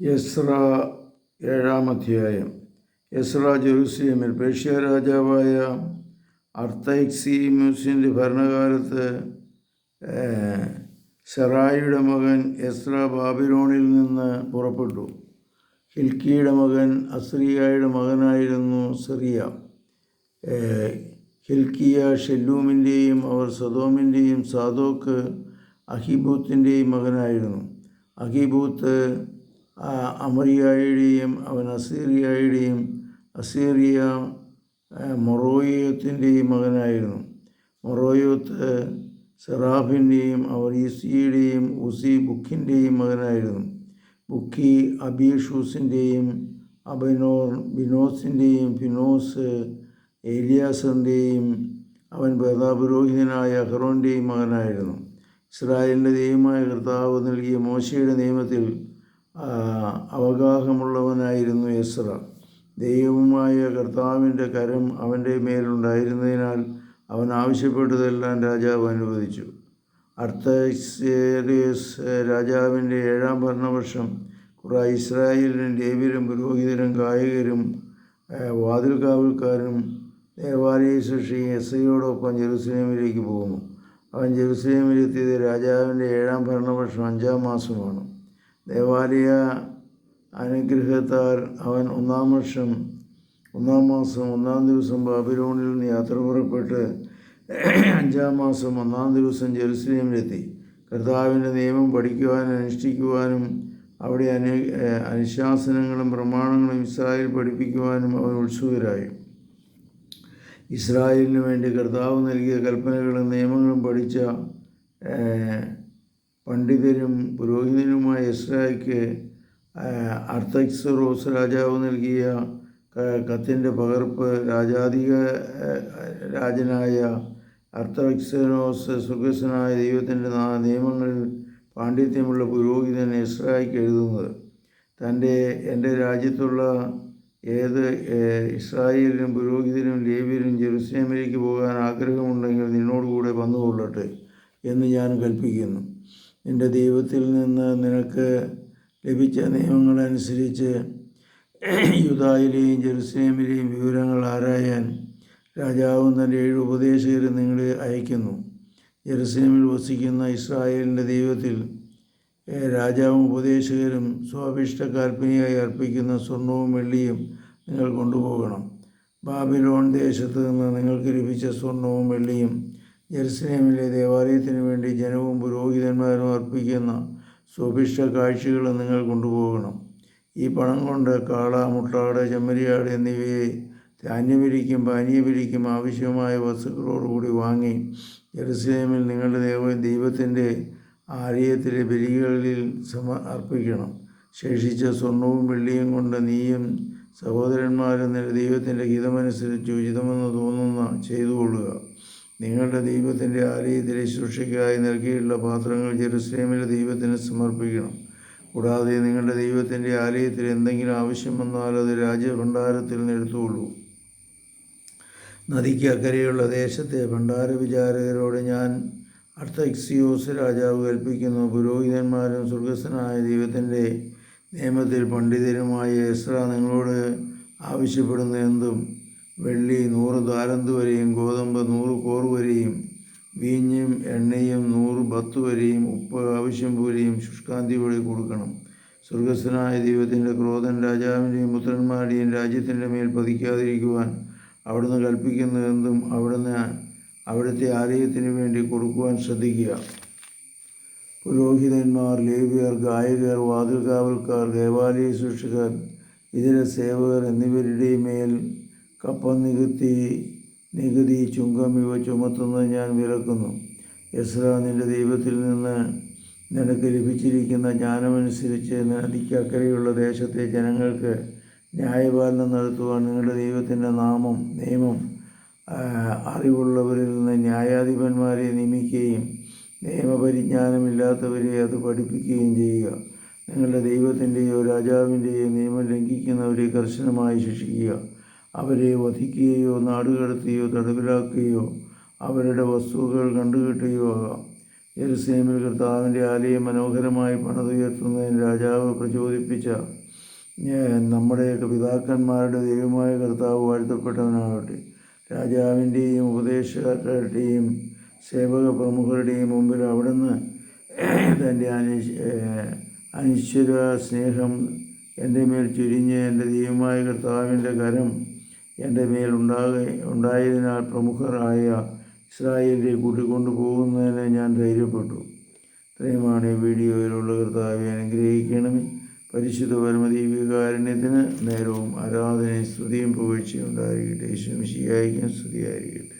യസ്ര ഏഴാം അധ്യായം. യസ്ര ജെറുസലേമിൽ പേർഷ്യ രാജാവായ അർത്തൈക്സിമുസിന്റെ ഭരണകാലത്ത് സെറായിയുടെ മകൻ യസ്ര ബാബിലോണിൽ നിന്ന് പുറപ്പെട്ടു. ഹിൽക്കിയുടെ മകൻ അസ്രിയായുടെ മകനായിരുന്നു സെറിയ. ഹിൽക്കിയ ഷെല്ലൂമിന്റെയും അവർ സദോമിന്റെയും സാദോക്ക് അഹിബൂത്തിന്റെയും മകനായിരുന്നു. അഹിബൂത്ത് അമറിയായുടെയും അവൻ അസീറിയായുടെയും അസീറിയ മൊറോയോത്തിന്റെയും മകനായിരുന്നു. മൊറോയോത്ത് സെറാഫിന്റെയും അവർ ഈസിയുടെയും ഉസി ബുക്കിന്റെയും മകനായിരുന്നു. ബുക്കി അബീഷൂസിന്റെയും അബിനോർ ബിനോസിന്റെയും ഫിനോസ് ഏലിയാസറിന്റെയും അവൻ പ്രതാപുരോഹിതനായ അഹ്റോന്റെയും മകനായിരുന്നു. ഇസ്രായേലിന്റെ ദൈവമായ കർത്താവ് നൽകിയ മോശയുടെ നിയമത്തിൽ അവഗാഹമുള്ളവനായിരുന്നു യസ്ര ദൈവമായ കർത്താവിന്റെ കരം അവന്റെ മേലുണ്ടായിരുന്നതിനാൽ അവൻ ആവശ്യപ്പെട്ടതെല്ലാം രാജാവ് അനുവദിച്ചു. അർത്തസേറിയസ് രാജാവിന്റെ ഏഴാം ഭരണവർഷം കുറേ ഇസ്രായേലിനും ലേവ്യരും പുരോഹിതരും ഗായകരും വാതിൽകാവൽക്കാരും ദേവാലയ സൃഷ്ടി എസ്ഐയോടൊപ്പം ജെറുസലേമിലേക്ക് പോകുന്നു. അവൻ ജെറുസലേമിലെത്തിയത് രാജാവിന്റെ ഏഴാം ഭരണവർഷം അഞ്ചാം മാസമാണ്. ദേവാലയ അനുഗ്രഹത്താൽ അവൻ ഒന്നാം വർഷം ഒന്നാം മാസം ഒന്നാം ദിവസം ബാബിലോണിൽ നിന്ന് യാത്ര പുറപ്പെട്ട് അഞ്ചാം മാസം ഒന്നാം ദിവസം ജെറുസലേമിലെത്തി. കർത്താവിന്റെ നിയമം പഠിക്കുവാനും അനുഷ്ഠിക്കുവാനും അവിടെ അനു അനുശാസനങ്ങളും പ്രമാണങ്ങളും ഇസ്രായേൽ പഠിപ്പിക്കുവാനും അവൻ ഉത്സുകരായി. ഇസ്രായേലിന് വേണ്ടി കർത്താവ് നൽകിയ കൽപ്പനകളും നിയമങ്ങളും പഠിച്ച പണ്ഡിതരും പുരോഹിതനുമായ ഇസ്രായേൽക്ക് അർത്തക്സറോസ് രാജാവ് നൽകിയ കത്തിന്റെ പകർപ്പ് രാജാധിക രാജനായ അർത്തക്സനോസ് സുഖസനായ ദൈവത്തിന്റെ നിയമങ്ങളിൽ പാണ്ഡിത്യമുള്ള പുരോഹിതൻ ഇസ്രായേൽക്ക് എഴുതുന്നത്. തന്റെ എന്റെ രാജ്യത്തുള്ള ഏത് ഇസ്രായേലിനും പുരോഹിതനും ലേബിയനും ജെറുസലേമിലേക്ക് പോകാൻ ആഗ്രഹമുണ്ടെങ്കിൽ നിന്നോടുകൂടെ വന്നുകൊള്ളട്ടെ എന്ന് ഞാൻ കൽപ്പിക്കുന്നു. നിന്റെ ദൈവത്തിൽ നിന്ന് നിനക്ക് ലഭിച്ച നിയമങ്ങളനുസരിച്ച് യുദായിലെയും ജെറുസലേമിലെയും വിവരങ്ങൾ ആരായാൻ രാജാവും തന്റെ ഏഴ് ഉപദേശകരും നിങ്ങളെ അയക്കുന്നു. ജെറുസലേമിൽ വസിക്കുന്ന ഇസ്രായേലിന്റെ ദൈവത്തിൽ രാജാവും ഉപദേശകരും സ്വാഭിഷ്ട കാൽപ്പനിയായി അർപ്പിക്കുന്ന സ്വർണവും വെള്ളിയും നിങ്ങൾ കൊണ്ടുപോകണം. ബാബിലോൺ ദേശത്ത് നിന്ന് നിങ്ങൾക്ക് ലഭിച്ച സ്വർണവും വെള്ളിയും ജെറുസലേമിലെ ദേവാലയത്തിന് വേണ്ടി ജനവും പുരോഹിതന്മാരും അർപ്പിക്കുന്ന സുഭിഷ്ട കാഴ്ചകൾ നിങ്ങൾ കൊണ്ടുപോകണം. ഈ പണം കൊണ്ട് കാള മുട്ടാട് ചെമ്മരിയാട് എന്നിവയെ ധാന്യവിരിക്കും പാനീയവിരിക്കും ആവശ്യമായ വസ്തുക്കളോടുകൂടി വാങ്ങി ജെറുസലേമിൽ നിങ്ങളുടെ ദൈവ ദൈവത്തിന്റെ ആലയത്തിലെ ബലികളിൽ സമ അർപ്പിക്കണം. ശേഷിച്ച സ്വർണവും വെള്ളിയും കൊണ്ട് നീയും സഹോദരന്മാരും നിന്റെ ദൈവത്തിന്റെ ഹിതമനുസരിച്ച് ഉചിതമെന്ന് തോന്നുന്ന ചെയ്തുകൊള്ളുക. നിങ്ങളുടെ ദൈവത്തിന്റെ ആലയത്തിലെ ശുശ്രൂഷയ്ക്കായി നൽകിയിട്ടുള്ള പാത്രങ്ങൾ ജെറുസലേമിലെ ദൈവത്തിന് സമർപ്പിക്കണം. കൂടാതെ നിങ്ങളുടെ ദൈവത്തിന്റെ ആലയത്തിൽ എന്തെങ്കിലും ആവശ്യം വന്നാൽ അത് രാജഭണ്ഡാരത്തിൽ നിന്ന് എടുത്തുകൊള്ളൂ. നദിക്ക് ദേശത്തെ ഭണ്ഡാര വിചാരകരോട് ഞാൻ അർത്ഥക്സിയോസ് രാജാവ് കൽപ്പിക്കുന്നു. പുരോഹിതന്മാരും സുർഗസ്സനായ ദൈവത്തിന്റെ നിയമത്തിൽ പണ്ഡിതരുമായ എസ്ര നിങ്ങളോട് ആവശ്യപ്പെടുന്ന എന്തും വെള്ളി നൂറ് താലന്ത് വരെയും ഗോതമ്പ് നൂറ് കോർ വരെയും വീഞ്ഞും എണ്ണയും നൂറ് ബത്ത് വരെയും ഉപ്പ് ആവശ്യം പോലെയും ശുഷ്കാന്തി വഴി കൊടുക്കണം. സ്വർഗസ്വനായ ദൈവത്തിന്റെ ക്രോധൻ രാജാവിന്റെയും പുത്രന്മാരുടെയും രാജ്യത്തിന്റെ മേൽ പതിക്കാതിരിക്കുവാൻ അവിടുന്ന് കൽപ്പിക്കുന്നതെന്തും അവിടുന്ന് അവിടുത്തെ ആലയത്തിന് വേണ്ടി കൊടുക്കുവാൻ ശ്രദ്ധിക്കുക. പുരോഹിതന്മാർ ലേവിയർ ഗായകർ വാതിൽകാവൽക്കാർ ദേവാലയ സൂക്ഷികർ ഇതര സേവകർ എന്നിവരുടെ മേൽ കപ്പം നികുത്തി നികുതി ചുങ്കം ഇവ ചുമത്തുന്നത് ഞാൻ വിലക്കുന്നു. യസ്ര നിന്റെ ദൈവത്തിൽ നിന്ന് നിനക്ക് ലഭിച്ചിരിക്കുന്ന ജ്ഞാനമനുസരിച്ച് നദിക്കക്കരയുള്ള ദേശത്തെ ജനങ്ങൾക്ക് ന്യായപാലനം നടത്തുവാൻ നിങ്ങളുടെ ദൈവത്തിന്റെ നാമം നിയമം അറിവുള്ളവരിൽ നിന്ന് ന്യായാധിപന്മാരെ നിയമിക്കുകയും നിയമപരിജ്ഞാനമില്ലാത്തവരെ അത് പഠിപ്പിക്കുകയും ചെയ്യുക. നിങ്ങളുടെ ദൈവത്തിന്റെയോ രാജാവിന്റെയോ നിയമം ലംഘിക്കുന്നവരെ കർശനമായി ശിക്ഷിക്കുക. അവരെ വധിക്കുകയോ നാടുകടത്തുകയോ തടവിലാക്കുകയോ അവരുടെ വസ്തുക്കൾ കണ്ടുകിട്ടുകയോ ആകാം. യെരുസലേമിൽ കർത്താവിന്റെ ആലയം മനോഹരമായി പണിതുയർത്തുന്നതിന് രാജാവ് പ്രചോദിപ്പിച്ച നമ്മുടെയൊക്കെ പിതാക്കന്മാരുടെ ദൈവമായ കർത്താവ് വാഴ്ത്തപ്പെട്ടവനാകട്ടെ. രാജാവിന്റെയും ഉപദേശകരുടെയും സേവക പ്രമുഖരുടെയും മുമ്പിൽ അവിടുന്ന് തന്റെ അനിശ് അനിശ്വര സ്നേഹം എന്റെ മേൽ ചുരിഞ്ഞ് എന്റെ ദൈവമായ കർത്താവിന്റെ കരം എന്റെ മേൽ ഉണ്ടായതിനാൽ പ്രമുഖരായ ഇസ്രായേലിനെ കൂട്ടിക്കൊണ്ടു പോകുന്നതിന് ഞാൻ ധൈര്യപ്പെട്ടു. ഇത്രയുമാണ് ഈ വീഡിയോയിലുള്ള കർത്താവെ അനുഗ്രഹിക്കണമേ. പരിശുദ്ധ പരമദീപികാരുണ്യത്തിന് നേരവും ആരാധനയും സ്തുതിയും പുകഴ്ചയും ഉണ്ടായിരിക്കട്ടെ. യേശു ശരിയായിരിക്കും സ്തുതിയായിരിക്കട്ടെ.